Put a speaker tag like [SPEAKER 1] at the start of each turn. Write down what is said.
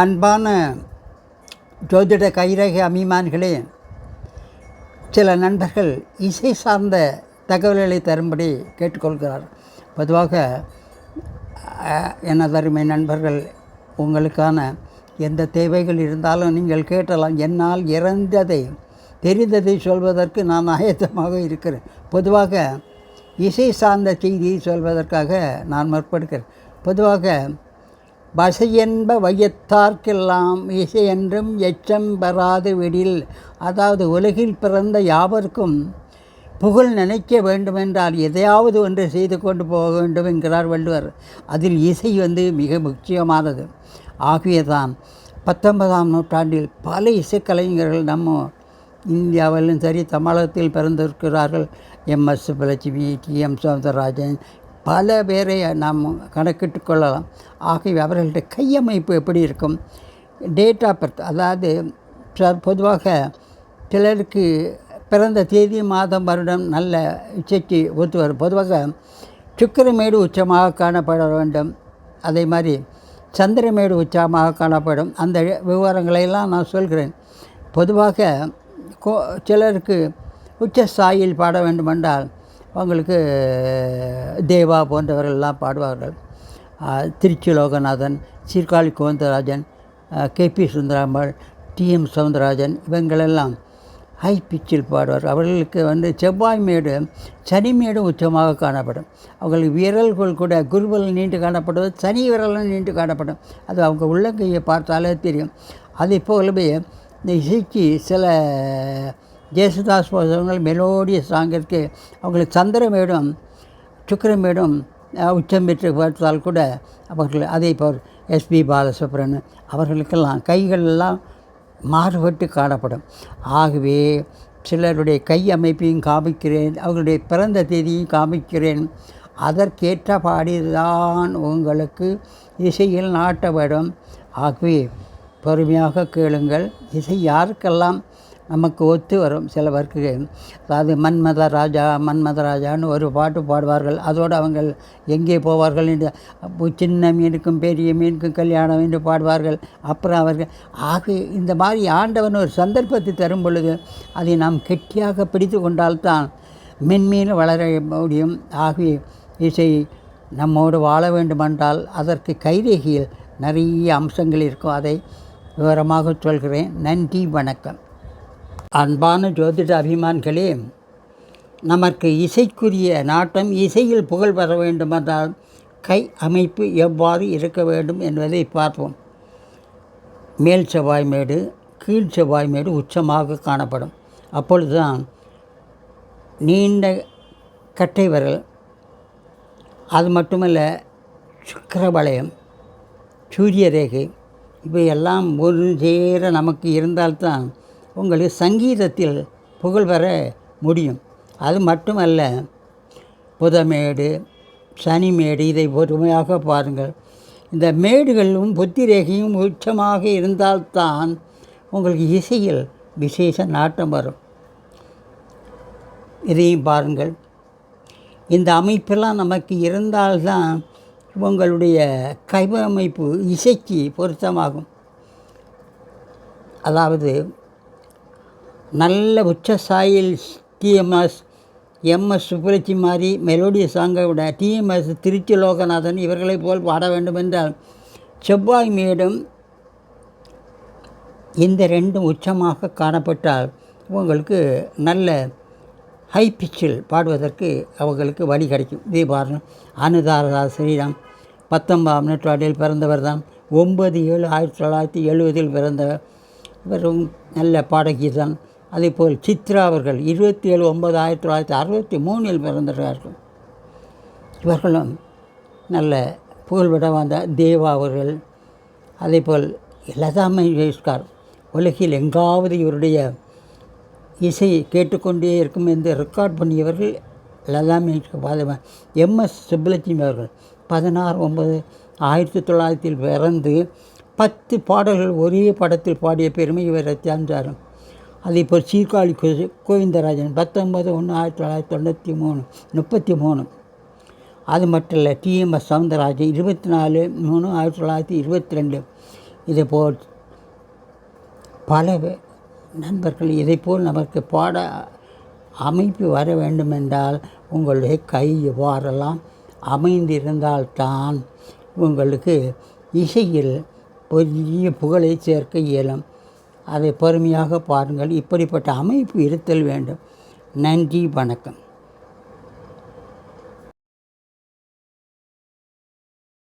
[SPEAKER 1] அன்பான ஜோதிட கைரக அமீமான்களே சில நண்பர்கள் இசை சார்ந்த தகவல்களை தரும்படி கேட்டுக்கொள்கிறார். பொதுவாக எனதருமை நண்பர்கள் உங்களுக்கான எந்த தேவைகள் இருந்தாலும் நீங்கள் கேட்டலாம். என்னால் இறந்ததை தெரிந்ததை சொல்வதற்கு நான் ஆயத்தமாக இருக்கிறேன். பொதுவாக இசை சார்ந்த செய்தியை சொல்வதற்காக நான் முற்படுகிறேன். பொதுவாக வசையென்ப வையத்தார்க்கெல்லாம் இசை என்றும் எச்சம் பெறாது விடில். அதாவது உலகில் பிறந்த யாவருக்கும் புகழ் நினைக்க வேண்டுமென்றால் எதையாவது ஒன்று செய்து கொண்டு போக வேண்டும் என்கிறார் வள்ளுவர். அதில் இசை வந்து மிக முக்கியமானது. ஆகியதான் பத்தொன்பதாம் நூற்றாண்டில் பல இசைக்கலைஞர்கள் நம்ம இந்தியாவிலும் சரி தமிழகத்தில் பிறந்திருக்கிறார்கள். M S Subbulakshmi T M Soundararajan பல பேரை நாம் கணக்கிட்டு கொள்ளலாம். ஆகவே அவர்களுடைய கையமைப்பு எப்படி இருக்கும்? டேட் ஆஃப் பர்த் அதாவது ச- பொதுவாக சிலருக்கு பிறந்த தேதி மாதம் வருடம் நல்ல இச்சைக்கு ஒத்து வரும் பொதுவாக சுக்கிரமேடு உச்சமாக காணப்பட வேண்டும். அதே மாதிரி சந்திரமேடு உச்சமாக காணப்படும். அந்த விவரங்களையெல்லாம் நான் சொல்கிறேன். பொதுவாக கோ சிலருக்கு உச்ச சாயில் பாட வேண்டுமென்றால் அவங்களுக்கு தேவா போன்றவர்கள்லாம் பாடுவார்கள். Tiruchi Loganathan Sirkazhi Govindarajan K B Sundarambal T Soundararajan இவங்களெல்லாம் ஹை பிச்சில் பாடுவார். அவர்களுக்கு வந்து செவ்வாய் மேடு சனி மேடு உச்சமாக காணப்படும். அவங்களுக்கு விரல்கள் கூட குருவல் நீண்டு காணப்படுவது சனி விரலும் நீண்டு காணப்படும். அது அவங்க உள்ளங்கையை பார்த்தாலே தெரியும். அதே போலவே இந்த இசைக்கு சில ஜேசுதாஸ் போன்றவங்கள் மெலோடிய சாங்கிற்கு அவங்களுக்கு சந்திரமேடும் சுக்கரமேடும் உச்சம் பெற்று பார்த்தால் கூட அவர்கள் அதே போல் எஸ்பி பாலசுப்ரமணியன் அவர்களுக்கெல்லாம் கைகளெல்லாம் மாறுபட்டு காணப்படும். ஆகவே சிலருடைய கை அமைப்பையும் காமிக்கிறேன் அவர்களுடைய பிறந்த தேதியும் காமிக்கிறேன். அதற்கேற்ற பாடிதான் உங்களுக்கு இசையில் நாட்டப்படும். ஆகவே பொறுமையாக கேளுங்கள் இசை யாருக்கெல்லாம் நமக்கு ஒத்து வரும் சிலவருக்கு அதாவது மன்மத ராஜா மன்மத ராஜான்னு ஒரு பாட்டு பாடுவார்கள். அதோடு அவங்க எங்கே போவார்கள் என்று சின்ன மீனுக்கும் பெரிய மீனுக்கும் கல்யாணம் என்று பாடுவார்கள். அப்புறம் அவர்கள் ஆக இந்த மாதிரி ஆண்டவன் ஒரு சந்தர்ப்பத்தை தரும் பொழுது அதை நாம் கெட்டியாக பிடித்து கொண்டால்தான் மென்மீன் வளர முடியும். ஆகவே இசை நம்மோடு வாழ வேண்டுமென்றால் அதற்கு கைரேகியில் நிறைய அம்சங்கள் இருக்கும். அதை விவரமாக சொல்கிறேன். நன்றி வணக்கம். அன்பான ஜோதிட அபிமான்களே நமக்கு இசைக்குரிய நாட்டம் இசையில் புகழ் பெற வேண்டுமென்றால் கை அமைப்பு எவ்வாறு இருக்க வேண்டும் என்பதை பார்ப்போம். மேல் செவ்வாய் மேடு கீழ் செவ்வாய் மேடு உச்சமாக காணப்படும். அப்பொழுதுதான் நீண்ட கட்டை விரல் அது மட்டுமல்ல சுக்கரவளையம் சூரிய ரேகை இவையெல்லாம் ஒரு சேர நமக்கு இருந்தால்தான் உங்களுக்கு சங்கீதத்தில் புகழ் பெற முடியும். அது மட்டுமல்ல புதமேடு சனிமேடு இதை பொறுமையாக பாருங்கள். இந்த மேடுகளும் புத்தி ரேகையும் உச்சமாக இருந்தால்தான் உங்களுக்கு இசையில் விசேஷ நாட்டம் வரும். இதையும் பாருங்கள். இந்த அமைப்பெல்லாம் நமக்கு இருந்தால்தான் உங்களுடைய கைவமைப்பு இசைக்கு பொருத்தமாகும். அதாவது நல்ல உச்ச சாயில் டிஎம்எஸ் எம்எஸ் சுப்புலட்சி மாதிரி மெலோடிய சாங்கை விட டிஎம்எஸ் திருச்சி லோகநாதன் இவர்களைப் போல் பாட வேண்டும் என்றால் செவ்வாய் மேடும் இந்த ரெண்டும் உச்சமாக காணப்பட்டால் உங்களுக்கு நல்ல ஹை பிச்சில் பாடுவதற்கு அவங்களுக்கு வழி கிடைக்கும். இதே பாருங்கள் அனுதாரதா ஸ்ரீராம் பத்தொன்பதாம் நூற்றாண்டில் பிறந்தவர் தான் ஒன்பது ஏழு ஆயிரத்தி தொள்ளாயிரத்தி எழுபதில் பிறந்தவர். இவரும் நல்ல பாடகி தான். அதேபோல் சித்ரா அவர்கள் இருபத்தி ஏழு ஒன்பது ஆயிரத்தி தொள்ளாயிரத்தி அறுபத்தி மூணில் பிறந்தார்கள் இவர்களும் நல்ல புகழ்பெற வந்த தேவா அவர்கள் அதேபோல் லதா மங்கேஷ்கர் உலகில் எங்காவது இவருடைய இசை கேட்டுக்கொண்டே இருக்கும் என்று ரெக்கார்ட் பண்ணியவர்கள் லதா மங்கேஷ்கர் பாதவன் எம்எஸ் சுப்புலட்சுமி அவர்கள். பதினாறு ஒன்பது ஆயிரத்தி தொள்ளாயிரத்தில் பிறந்து பத்து பாடல்கள் ஒரே படத்தில் பாடிய பெருமை இவரை சார்ந்தாரும் அதே போல் சீர்காழி கோ- கோவிந்தராஜன் பத்தொன்பது ஒன்று ஆயிரத்தி தொள்ளாயிரத்தி தொண்ணூற்றி மூணு முப்பத்தி மூணு. அது மட்டும் இல்லை டிஎம்எஸ் சவுந்தரராஜன் இருபத்தி நாலு மூணு ஆயிரத்தி தொள்ளாயிரத்தி இருபத்தி ரெண்டு. இதேபோல் பல நண்பர்கள் இதைப்போல் நமக்கு பாட அமைப்பு வர வேண்டுமென்றால் உங்களுடைய கை வாரெல்லாம் அமைந்திருந்தால்தான் உங்களுக்கு இசையில் பெரிய புகழை சேர்க்க இயலும். அதை பொறுமையாக பாருங்கள். இப்படிப்பட்ட அமைப்பு இருத்தல் வேண்டும். நன்றி வணக்கம்.